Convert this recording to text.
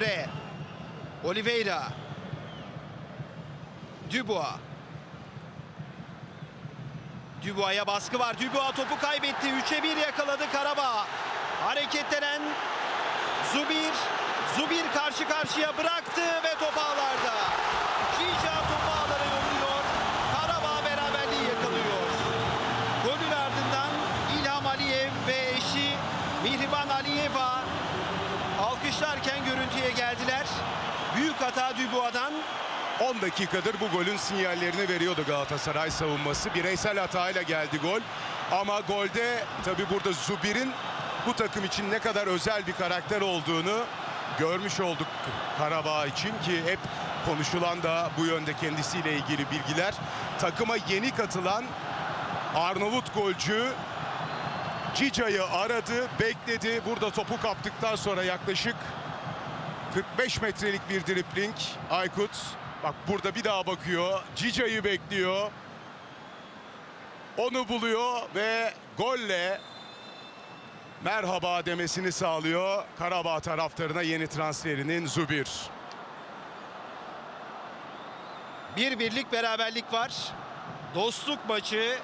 Re. Oliveira. Dubois. Dubois'a baskı var. Dubois topu kaybetti. 3'e 1 yakaladı Karabağ. Hareketlenen Zubir. Zubir karşı karşıya bıraktı ve top alkışlarken görüntüye geldiler. Büyük hata Dubois'dan. 10 dakikadır bu golün sinyallerini veriyordu Galatasaray savunması. Bireysel hatayla geldi gol. Ama golde tabi burada Zubir'in bu takım için ne kadar özel bir karakter olduğunu görmüş olduk Karabağ için ki hep konuşulan da bu yönde kendisiyle ilgili bilgiler. Takıma yeni katılan Arnavut golcü Cica'yı aradı, bekledi. Burada topu kaptıktan sonra yaklaşık 45 metrelik bir dripling Aykut. Bak burada bir daha bakıyor. Cica'yı bekliyor. Onu buluyor ve golle merhaba demesini sağlıyor. Karabağ taraftarına yeni transferinin Zubir. Bir birlik beraberlik var. Dostluk maçı